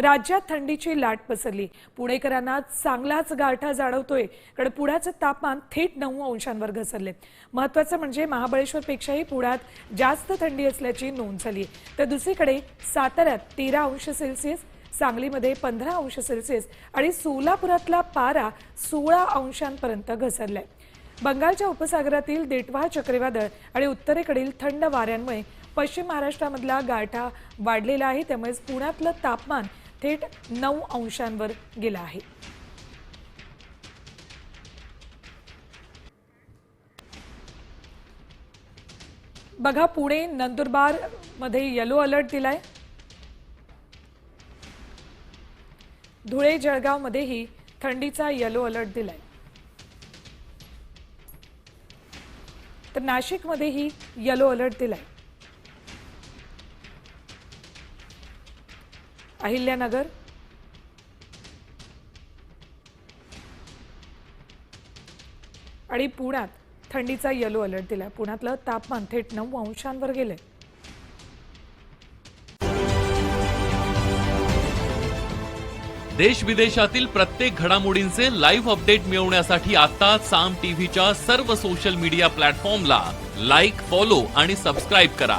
राज्यात थंडीची लाट पसरली. पुणेकरांना चांगलाच गारठा जाणवतोय. कारण पुण्याचं तापमान थेट नऊ अंशांवर घसरले. महत्वाचं म्हणजे महाबळेश्वरपेक्षाही पुण्यात जास्त थंडी असल्याची नोंद झाली. तर दुसरीकडे साताऱ्यात तेरा अंश सेल्सिअस सांगलीमध्ये पंधरा अंश सेल्सिअस आणि सोलापुरातला पारा सोळा अंशांपर्यंत घसरलाय. बंगालच्या उपसागरातील देटवाह चक्रीवादळ आणि उत्तरेकडील थंड वाऱ्यांमुळे पश्चिम महाराष्ट्रामधला गारठा वाढलेला आहे. त्यामुळेच पुण्यातलं तापमान थेट नऊ अंशांवर गेला आहे. बघा पुणे नंदुरबारमध्ये येलो अलर्ट दिलाय. धुळे जळगाव मध्येही थंडीचा येलो अलर्ट दिलाय. तर नाशिकमध्येही येलो अलर्ट दिलाय. अहिल्यानगर. आणि पुण्यात थंडीचा येलो अलर्ट दिला पुण्यातलं तापमान थेट नऊ अंशांवर गेले देश विदेशातील प्रत्येक घडामोडींचे लाईव्ह अपडेट मिळवण्यासाठी आता साम टीव्हीच्या सर्व सोशल मीडिया प्लॅटफॉर्मला लाईक फॉलो आणि सबस्क्राईब करा.